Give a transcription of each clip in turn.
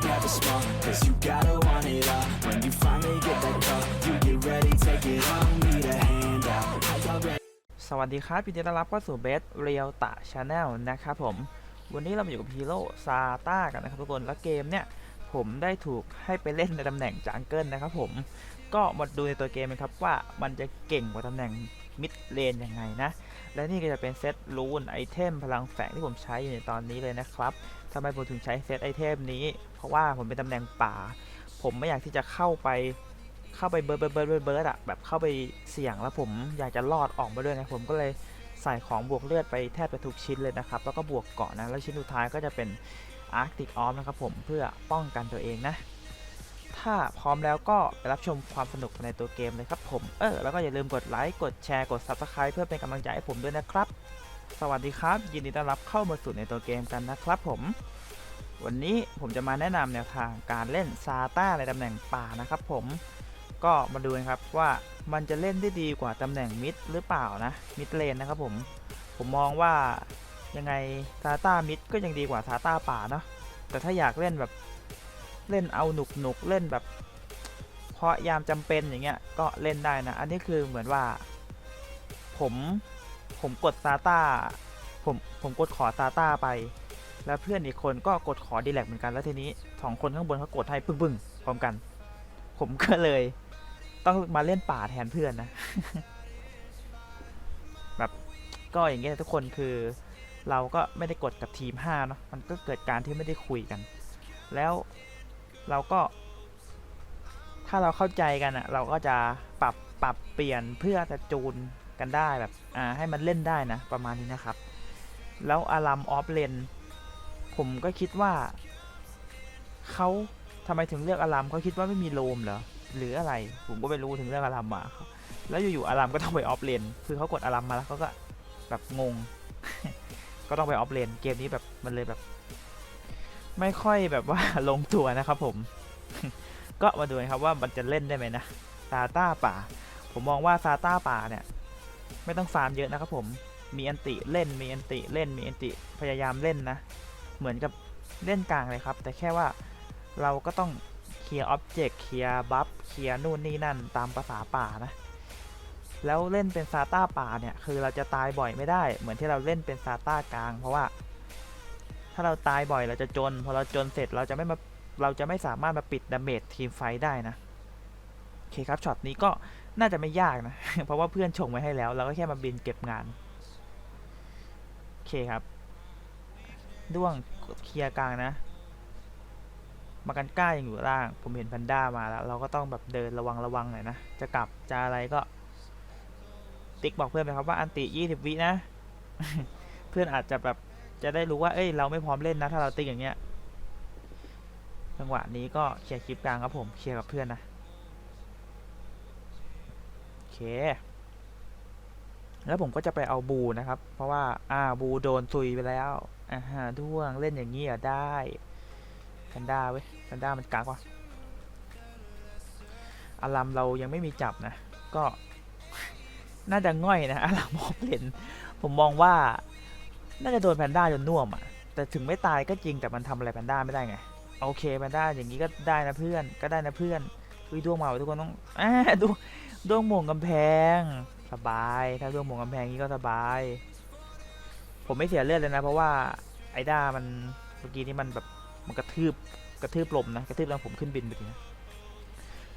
Thinking big, never small. Cause you gotta want it all. When you finally get that call, you get ready, take it on. Need a hand out. I already สวัสดีครับยินดีต้อนรับเข้าสู่เบสเรียลตะชาแนลนะครับผม วันนี้เรามาอยู่กับฮีโร่ซาต้ากันนะครับทุกคน แล้วเกมเนี่ย ผมได้ถูกให้ไปเล่นในตำแหน่งจังเกิลนะครับผม ก็มาดูในตัวเกมนะครับว่ามันจะเก่งกว่าตำแหน่ง มิดเลนยังไงนะ และนี่ก็จะเป็นเซตรูนไอเทมพลังแฝงที่ผมใช้อยู่ในตอนนี้เลยนะครับทำไมผมถึงใช้เซตไอเทมนี้ เพราะว่าผมเป็นตำแหน่งป่า ผมไม่อยากที่จะเข้าไปเข้าไปเบิร์ดเบิร์ดเบิร์ดเบิร์ดอะแบบเข้าไปเสี่ยงแล้วผมอยากจะรอดออกมาด้วยไงผมก็เลยใส่ของบวกเลือดไปแทบจะทุกชิ้นเลยนะครับ แล้วก็บวกเกาะนะ แล้วชิ้นสุดท้ายก็จะเป็นอาร์ติกออฟนะครับผมเพื่อป้องกันตัวเองนะ ถ้าพร้อมแล้วก็ไปรับชมความสนุกในตัวเกมเลยครับผม เออ แล้วก็อย่าลืมกดไลค์ กดแชร์ กด Subscribe เพื่อเป็นกำลังใจให้ผมด้วยนะครับ สวัสดีครับ ยินดีต้อนรับเข้ามาสู่ในตัวเกมกันนะครับผม วันนี้ผมจะมาแนะนำแนวทางการเล่นซาต้าในตำแหน่งป่านะครับผม ก็มาดูกันครับว่ามันจะเล่นได้ดีกว่าตำแหน่งมิดหรือเปล่านะ มิดเลนนะครับผม ผมมองว่ายังไงซาต้ามิดก็ยังดีกว่าซาต้าป่าเนาะ แต่ถ้าอยากเล่นแบบ เล่นเอาหนุกหนุกเล่นแบบ เพราะยามจำเป็นอย่างเงี้ยก็เล่นได้นะ อันนี้คือเหมือนว่า ผมผมกดซาต้าผมผมกดขอซาต้าไป แล้วเพื่อนอีกคนก็กดขอดีแลกเหมือนกันแล้วทีนี้สองคนข้างบนเขากดให้ปึ้งปึ้งพร้อมกัน ผมก็เลย ต้องมาเล่นป่าแทนเพื่อนนะแบบก็อย่างเงี้ยทุกคนคือเราก็ไม่ได้กดกับทีม 5 เนาะ มันก็เกิดการที่ไม่ได้คุยกัน แล้ว เราก็ ถ้าเราเข้าใจกันอะเราก็จะปรับปรับเปลี่ยนเพื่อจะจูนกันได้แบบอ่าให้มันเล่นได้นะ ประมาณนี้นะครับ แล้วอารัมออฟเลนผมก็คิดว่าเขาทำไมถึงเลือกอารัมเขาคิดว่าไม่มีโลมเหรอหรืออะไร ผมก็ไม่รู้ถึงเรื่องอารัมมาแล้วอยู่ๆอารัมก็ต้องไปออฟเลนคือเขากดอารัมมาแล้วเขาก็แบบงง ก็ต้องไปออฟเลนเกมนี้แบบมันเลยแบบ ไม่ค่อยแบบว่าลงตัวนะครับผม ก็มาดูกันครับว่ามันจะเล่นได้ไหมนะซาต้าป่า ผมมองว่าซาต้าป่าเนี่ย ไม่ต้องฟาร์มเยอะนะครับผมมีอันติเล่นมีอันติเล่นมีอันติพยายามเล่นนะ เหมือนกับเล่นกลางเลยครับ แต่แค่ว่าเราก็ต้องเคลียร์อ็อบเจกต์เคลียร์บัฟเคลียร์นู่นนี่นั่นตามภาษาป่านะ แล้วเล่นเป็นซาต้าป่าเนี่ย คือเราจะตายบ่อยไม่ได้ เหมือนที่เราเล่นเป็นซาต้ากลาง เพราะว่า ถ้าเราตายบ่อยเราจะจน พอเราจนเสร็จเราจะไม่มาเราจะไม่สามารถมาปิดดาเมจทีมไฟได้นะโอเคครับช็อตนี้ก็น่าจะไม่ยากนะ เพราะว่าเพื่อนชงไว้ให้แล้ว เราก็แค่มาบินเก็บงานโอเคครับด้วงเคลียร์กลางนะมากันก้ายังอยู่ล่าง ผมเห็นแพนด้ามาแล้ว เราก็ต้องแบบเดินระวังระวังหน่อยนะ จะกลับจะอะไรก็ ติ๊กบอกเพื่อนไปครับว่าอันติ20วินะ เพื่อนอาจจะแบบ จะได้รู้ว่า เอ้ย เราไม่พร้อมเล่นนะ ถ้าเราติ๊กอย่างเงี้ย จังหวะนี้ก็เคลียร์คลิปกลางครับผม เคลียร์กับเพื่อนนะ โอเค แล้วผมก็จะไปเอาบูนะครับ เพราะว่า อ่า บูโดนซุยไปแล้ว อ่าฮะด้วง เล่นอย่างนี้อะได้แพนด้าเว้ยแพนด้ามันกากว่ะอารัมเรายังไม่มีจับนะ ก็ น่าจะง่อยนะอารัมมอบเลนผมมองว่า น่าจะโดนแพนด้าจนน่วมอะ แต่ถึงไม่ตายก็จริงแต่มันทำอะไรแพนด้าไม่ได้ไง โอเคแพนด้าอย่างนี้ก็ได้นะเพื่อน ก็ได้นะเพื่อนอุ้ยดวงมาทุกคนต้องอ่าดวงดวงมงกำแพง สบาย ถ้าดวงมงกำแพงนี้ก็สบาย ผมไม่เสียเลือดเลยนะ เพราะว่าไอ้ด้ามันเมื่อกี้นี้มันแบบมันกระทืบกระทืบลมนะกระทืบแล้วผมขึ้นบินไปทีนะ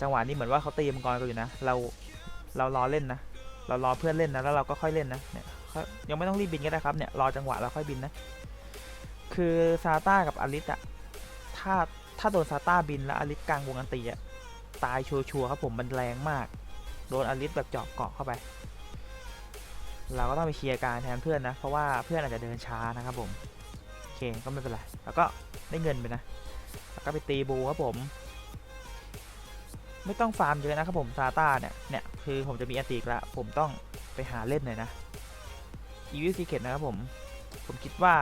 จังหวะนี้เหมือนว่าเขาตีมังกรกันอยู่นะ เราเรารอเล่นนะ เรารอเพื่อนเล่นนะ แล้วเราก็ค่อยเล่นนะเนี่ย ยยังไม่ต้องรีบบินก็ได้ครับเนี่ยรอจังหวะแล้วค่อยบินนะ คือซาต้ากับอลิสอะถ้าถ้าโดนซาต้าบินแล้วอลิสกลางวงอันตีอะตายชัวร์ครับผมมันแรงมาก โดนอลิสแบบเจาะเกาะเข้าไป เราก็ต้องไปเคลียร์การแทนเพื่อนนะ เพราะว่าเพื่อนอาจจะเดินช้านะครับผมโอเคก็ไม่เป็นไรแล้วก็ได้เงินไปนะแล้วก็ไปตีบูครับผมไม่ต้องฟาร์มเยอะนะครับผมซาต้าเนี่ย เนี่ย คือผมจะมีอันติอีกล้วผมต้องไปหาเล่นหน่อยนะ e v ิ Secret นะครับผม ผมคิดว่า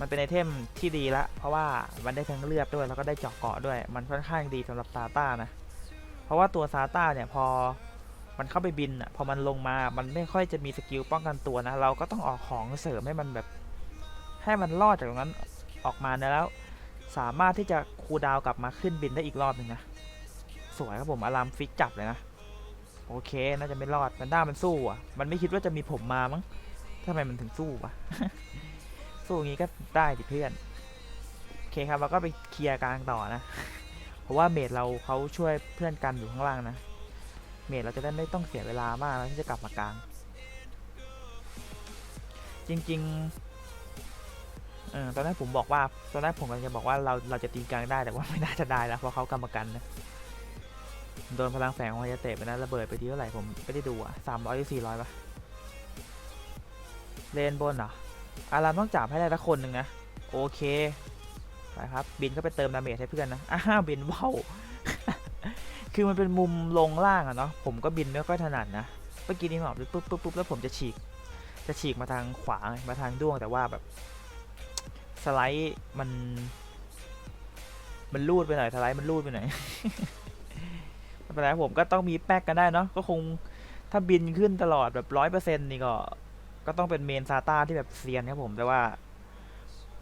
มันเป็นไอเทมที่ดีละ เพราะว่ามันได้ทั้งเลือดด้วยแล้วก็ได้เจาะเกาะด้วย มันค่อนข้างดีสำหรับซาต้านะ เพราะว่าตัวซาต้าเนี่ยพอมันเข้าไปบินอะพอมันลงมามันไม่ค่อยจะมีสกิลป้องกันตัวนะ เราก็ต้องออกของเสริมให้มันแบบ ให้มันรอดจากตรงนั้นออกมานะแล้ว สามารถที่จะคูดาวกลับมาขึ้นบินได้อีกรอบหนึ่งนะ สวยครับผมอารามฟิกจับเลยนะ โอเค น่าจะไม่รอดมันด้ามันสู้อะ มันไม่คิดว่าจะมีผมมามั้ง ทำไมมันถึงสู้วะ สู้อย่างงี้ก็ได้ดิเพื่อน โอเคครับเราก็ไปเคลียร์กลางต่อนะ เพราะว่าเมดเราเขาช่วยเพื่อนกันอยู่ข้างล่างนะ เมดเราจะได้ไม่ต้องเสียเวลามากแล้วที่จะกลับมากลาง จริงๆเออตอนแรกผมบอกว่า ตอนแรกผมกำลังจะบอกว่าเราเราจะตีกลางได้แต่ว่าไม่น่าจะได้แล้วเพราะเขากรรมกันนะโดนพลังแฝงของฮายาเตะไปนะระเบิดไปทีเท่าไหร่ผมไม่ได้ดูอะสามร้อยหรือสี่ร้อยปะ เลนบนเหรอ อารามต้องจับให้ได้ละคนหนึ่งนะ โอเค ไปครับ บินก็ไปเติมดาเมจให้เพื่อนนะ อ้าวบินว่าคือมันเป็นมุมลงล่างอะเนาะ ผมก็บินไม่ค่อยถนัดนะ เมื่อกี้นี้หมอบปุ๊บปุ๊บปุ๊บแล้วผมจะฉีก จะฉีกมาทางขวา มาทางด้วงแต่ว่าแบบ สไลด์มัน มันลูดไปหน่อย สไลด์มันลูดไปหน่อยไม่เป็นไรผมก็ต้องมีแป๊กกันได้เนาะ ก็คงถ้าบินขึ้นตลอดแบบร้อยเปอร์เซ็นต์นี่ก็ ก็ต้องเป็นเมนซาต้าที่แบบเซียนครับผม แต่ว่า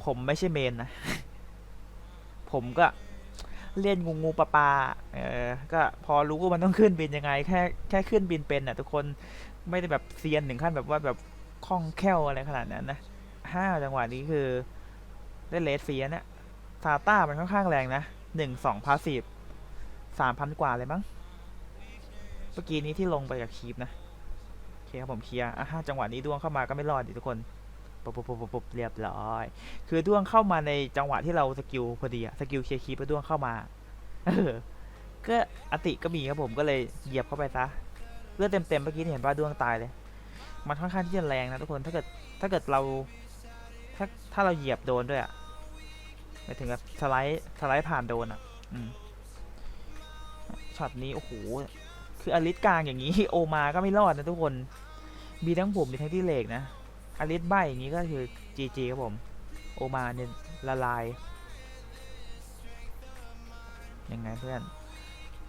ผมไม่ใช่เมนนะ ผมก็เล่นงูงูปลาปลาเออ ก็พอรู้ว่ามันต้องขึ้นบินยังไง แค่แค่ขึ้นบินเป็นอะ ทุกคนไม่ได้แบบเซียนถึงขั้นแบบว่าแบบคล่องแคล่วอะไรขนาดนั้นนะห้าจังหวะนี้คือได้เลสเฟียนเนี่ยซาต้ามันค่อนข้างแรงนะหนึ่งสองพาสีฟสามพันกว่าเลยมั้ง เมื่อกี้นี้ที่ลงไปกับคีปนะ เคครับผมเคลียร์อะฮะจังหวะนี้ดวงเข้ามาก็ไม่รอดดิทุกคนปุ๊บปุ๊บปุ๊บปุ๊บปุบเรียบร้อย คือด้วงเข้ามาในจังหวะที่เราสกิลพอดีอะสกิลเคลียร์คีปด้วงเข้ามาก็อติก็มีครับผมก็เลยเหยียบเข้าไปซะเลือดเต็มๆเมื่อกี้เห็นว่าด้วงตายเลย มันค่อนข้างที่จะแรงนะทุกคนถ้าเกิดถ้าเกิดเราถ้าถ้าเราเหยียบโดนด้วยอะหมายถึงกับสไลด์สไลด์ผ่านโดนอะอช็อตนี้โอ้โหคืออลิสกลางอย่างนี้โอมาก็ไม่รอดนะทุกคน มีทั้งผมมีทั้งที่เหล็กนะอลิสใบอย่างนี้ก็คือ GG ครับผม โอมาเนี่ยละลาย ยังไงเพื่อน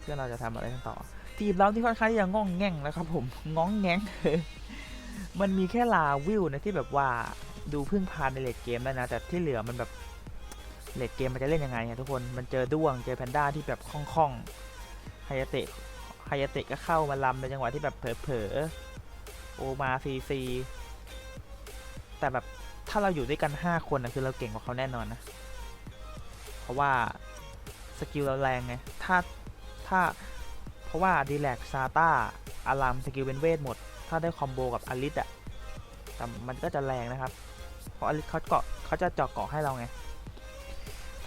เพื่อนเราจะทำอะไรกันต่อ ทีมเราที่ค่อนข้างที่จะง่องแง่งนะครับผมง้องแง้งมันมีแค่ลาวิวนะที่แบบว่าดูพึ่งพานในเลดเกมได้นะ แต่ที่เหลือมันแบบเลดเกมมันจะเล่นยังไงอะทุกคนมันเจอด้วงเจอแพนด้าที่แบบคล่องๆไฮยาเตะไฮยาเตะก็เข้ามาลำในจังหวะที่แบบเผลอๆโอ มาซีซีแต่แบบถ้าเราอยู่ด้วยกัน 5 คนนะคือเราเก่งกว่าเขาแน่นอนนะ เพราะว่าสกิลเราแรงไง ถ้าถ้าเพราะว่าดีแลกซาต้าอารามสกิลเป็นเวทหมด ถ้าได้คอมโบกับอลิสอะแต่มันก็จะแรงนะครับ เพราะอลิสเขาเกาะเขาจะเจาะเกาะให้เราไง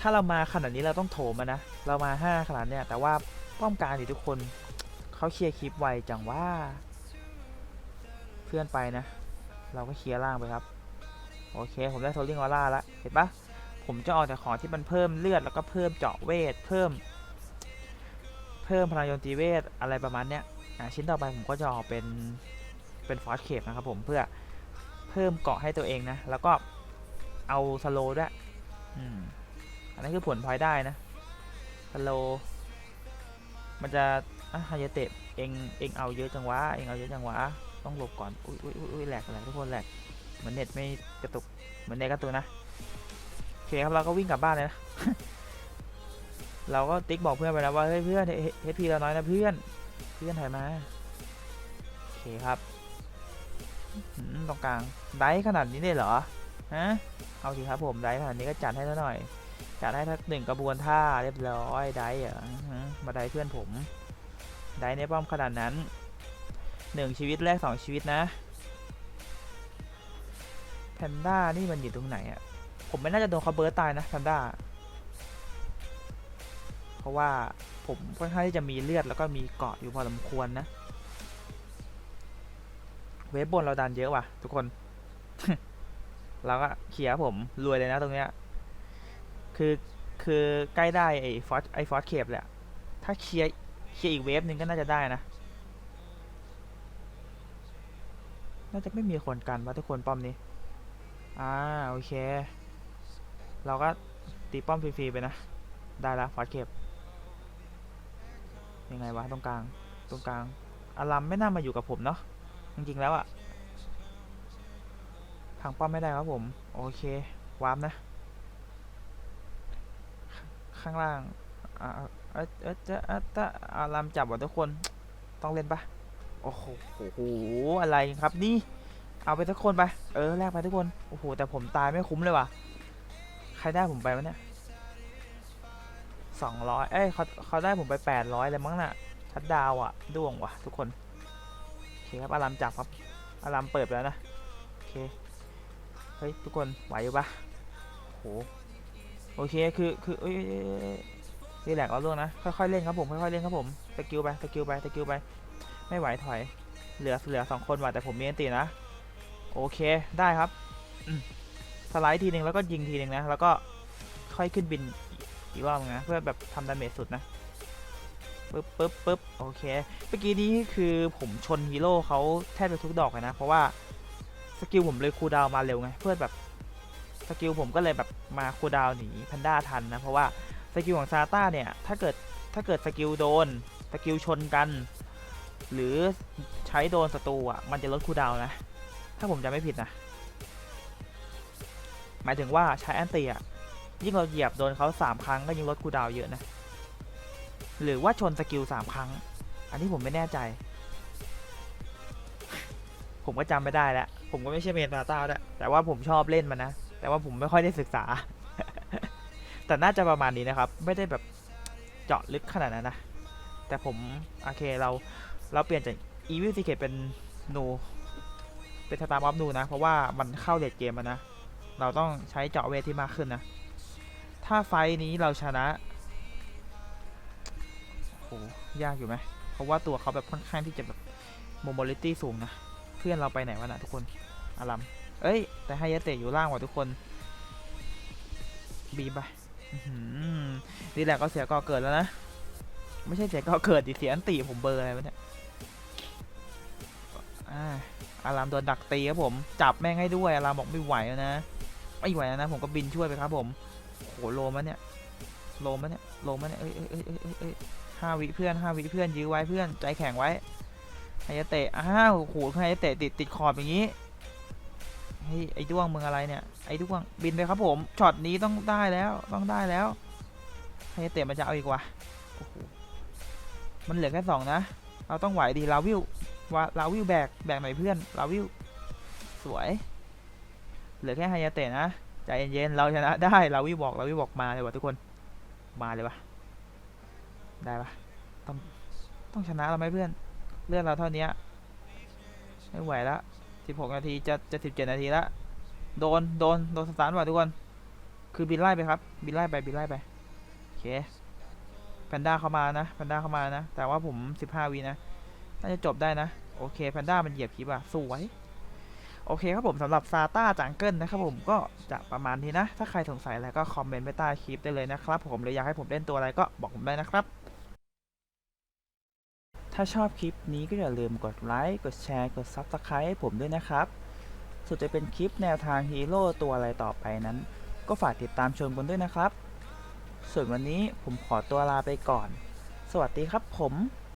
ถ้าเรามาขนาดนี้เราต้องโถมนะ เรามา 5 ขนาดเนี้ยแต่ว่าป้อมกางดิทุกคนเขาเคลียร์คลิปไวจังว่า เพื่อนไปนะ เราก็เคลียร์ล่างไปครับ โอเค ผมได้โทลิงออร่าแล้วเห็นปะผมจะออกแต่ของที่มันเพิ่มเลือดแล้วก็เพิ่มเจาะเวท เพิ่ม เพิ่มพลังโจมตีเวทอะไรประมาณเนี้ยอะชิ้นต่อไปผมก็จะออกเป็นเป็นฟอสเคปนะครับผมเพื่อเพิ่มเกาะให้ตัวเองนะ แล้วก็เอาสโลด้วยอืมอันนี้คือผลพลอยได้นะสโลมันจะอะฮายเตะเองเองเอาเยอะจังวะเองเอาเยอะจังวะ ต้องหลบก่อน อุ้ยอุ้ยอุ้ยยแหลกแหลกทุกคนแหลกเหมือนเน็ตไม่กระตุก เหมือนเน็ตกระตุกนะ โอเคครับเราก็วิ่งกลับบ้านเลยนะ เราก็ติ๊กบอกเพื่อนไปแล้วว่าเฮ้ยเพื่อนเฮพีเราน้อยนะเพื่อน เพื่อนถ่ายมา โอเคครับตรงกลางได้ขนาดนี้เลยเหรอ ฮะ เอาสิครับผมได้ขนาดนี้ก็จัดให้ซะหน่อยจัดให้ทักหนึ่งกระบวนท่าเรียบร้อยได้เหรออื้อหือมาได้เพื่อนผม ได้ในป้อมขนาดนั้น หนึ่งชีวิตแรกสองชีวิตนะ แพนด้านี่มันอยู่ตรงไหนอะผมไม่น่าจะโดนเขาเบิร์ตตายนะแพนด้า เพราะว่าผมค่อนข้างที่จะมีเลือดแล้วก็มีเกาะอยู่พอสมควรนะ เวฟบนเราดันเยอะว่ะ ทุกคน เราก็เคลียร์ผมรวยเลยนะตรงเนี้ย คือคือใกล้ได้ไอ้ฟอสไอ้ฟอสเคปแหละ ถ้าเคลียร์เคลียร์อีกเวฟหนึ่งก็น่าจะได้นะ น่าจะไม่มีคนกันวะทุกคนป้อมนี้ อ่าโอเค เราก็ตีป้อมฟรีๆไปนะ ได้ละฟอสเคปยังไงวะตรงกลางตรงกลางอารัมไม่น่ามาอยู่กับผมเนาะจริงๆแล้วอะพังป้อมไม่ได้ครับผม โอเควาร์ปนะ ข้างล่างอ่าเออเออจะอะตะอารามจับว่ะทุกคนต้องเล่นปะ โอ้โห อะไรครับนี่ เอาไปทุกคนไป เออแลกไปทุกคน โอ้โห แต่ผมตายไม่คุ้มเลยว่ะ ใครได้ผมไปวะเนี่ยสองร้อยเอ้ยเขาเขาได้ผมไปแปดร้อยเลยมั้งน่ะชัดดาวอะด้วงว่ะ ทุกคน โอเคครับ อารามจับครับ อารามเปิดแล้วนะ โอเค เฮ้ย ทุกคนไหวอยู่ปะโอ้โหโอเค คือ คือเอ้ยเอ้ยเอ้ยเอ้ยนี่แหละเอาเรื่องนะ ค่อยๆเล่นครับผม ค่อยๆเล่นครับผม สกิลไป สกิลไป สกิลไป ไม่ไหวถอย เหลือเหลือสองคนว่ะแต่ผมมีอันตีนะ โอเคได้ครับสไลด์ทีหนึ่งแล้วก็ยิงทีหนึ่งนะ แล้วก็ค่อยขึ้นบินอีกรอบนึงนะ เพื่อแบบทำดาเมจสุดนะปึ๊บปึ๊บปึ๊บโอเค เมื่อกี้นี้คือผมชนฮีโร่เขาแทบจะทุกดอกเลยนะ เพราะว่าสกิลผมเลยคูดาวมาเร็วไง เพื่อแบบสกิลผมก็เลยแบบมาคูดาวหนีแพนด้าทันนะ เพราะว่าสกิลของซาต้าเนี่ย ถ้าเกิดถ้าเกิดสกิลโดน สกิลชนกัน หรือใช้โดนศัตรูอะมันจะลดคูดาวนะ ถ้าผมจำไม่ผิดนะ หมายถึงว่าใช้แอนตี้อะยิ่งเราเหยียบโดนเขาสามครั้งก็ยิ่งลดคูดาวเยอะนะ หรือว่าชนสกิลสามครั้ง อันนี้ผมไม่แน่ใจ ผมก็จำไม่ได้แล้ว ผมก็ไม่ใช่เมนตาต้าด้วยแต่ว่าผมชอบเล่นมันนะ แต่ว่าผมไม่ค่อยได้ศึกษา แต่น่าจะประมาณนี้นะครับ ไม่ได้แบบเจาะลึกขนาดนั้นนะ แต่ผม โอเคเรา เราเปลี่ยนจาก Evil Secret เป็น นู เป็นสตาร์บัฟนูนะ เพราะว่ามันเข้าเลดเกมแล้วนะ เราต้องใช้เจาะเวทที่มากขึ้นนะ ถ้าไฟนี้เราชนะโหยากอยู่ไหม เพราะว่าตัวเขาแบบค่อนข้างที่จะแบบโมโมลิตี้สูงนะ เพื่อนเราไปไหนวะนะทุกคน อารัม เอ้ย แต่ไฮยาเตะอยู่ล่างว่ะทุกคน บีบไปนี่แหละก็เสียก่อเกิดแล้วนะ ไม่ใช่เสียก่อเกิดดิเสียอันตีผมเบอร์อะไรวะเนี่ย อารามโดนดักตีครับผม จับแม่งให้ด้วย อารามบอกไม่ไหวแล้วนะ ไม่ไหวแล้วนะ ผมก็บินช่วยไปครับผมโหโลมันเนี่ยโลมันเนี่ยโลมันเนี่ยเอ้ยเอ้ยเอ้ยเอ้ยเอ้ยห้าวิเพื่อนห้าวิเพื่อนยื้อไว้เพื่อนใจแข็งไว้ไฮยาเตะอ้าวโหไฮยาเตะติดติดขอบอย่างนี้เฮ้ยไอ้ด้วงมึงอะไรเนี่ยไอ้ด้วงบินไปครับผมช็อตนี้ต้องได้แล้วต้องได้แล้วไฮยาเตะมันจะเอาอีกวะมันเหลือแค่สองนะ เราต้องไหวดีลาวิว ว่าลาวิวแบกแบกหน่อยเพื่อนลาวิวสวย เหลือแค่ไฮยาเตะนะใจเย็นๆเราชนะได้ลาวิวบอกลาวิวบอกมาเลยวะทุกคนมาเลยวะได้ปะต้องต้องชนะเราไหมเพื่อน เลือดเราเท่านี้ไม่ไหวละ16 นาทีจะจะ 17 นาทีละโดนโดนโดนสตาร์ทว่ะทุกคน คือบินไล่ไปครับ บินไล่ไปบินไล่ไปโอเคแพนด้าเข้ามานะแพนด้าเข้ามานะ แต่ว่าผม 15วีนะ น่าจะจบได้นะ โอเคแพนด้ามันเหยียบคลิปอะสวย โอเคครับผมสำหรับซาต้าจังเกิลนะครับผมก็จะประมาณนี้นะ ถ้าใครสงสัยอะไรก็คอมเมนต์ไว้ใต้คลิปได้เลยนะครับผมหรืออยากให้ผมเล่นตัวอะไรก็บอกผมได้นะครับ ถ้าชอบคลิปนี้ก็อย่าลืมกดไลค์กดแชร์กด Subscribe ให้ผมด้วยนะครับส่วนจะเป็นคลิปแนวทางฮีโร่ตัวอะไรต่อไปนั้น ก็ฝากติดตามชมกันด้วยนะครับ ส่วนวันนี้ผมขอตัวลาไปก่อน สวัสดีครับผม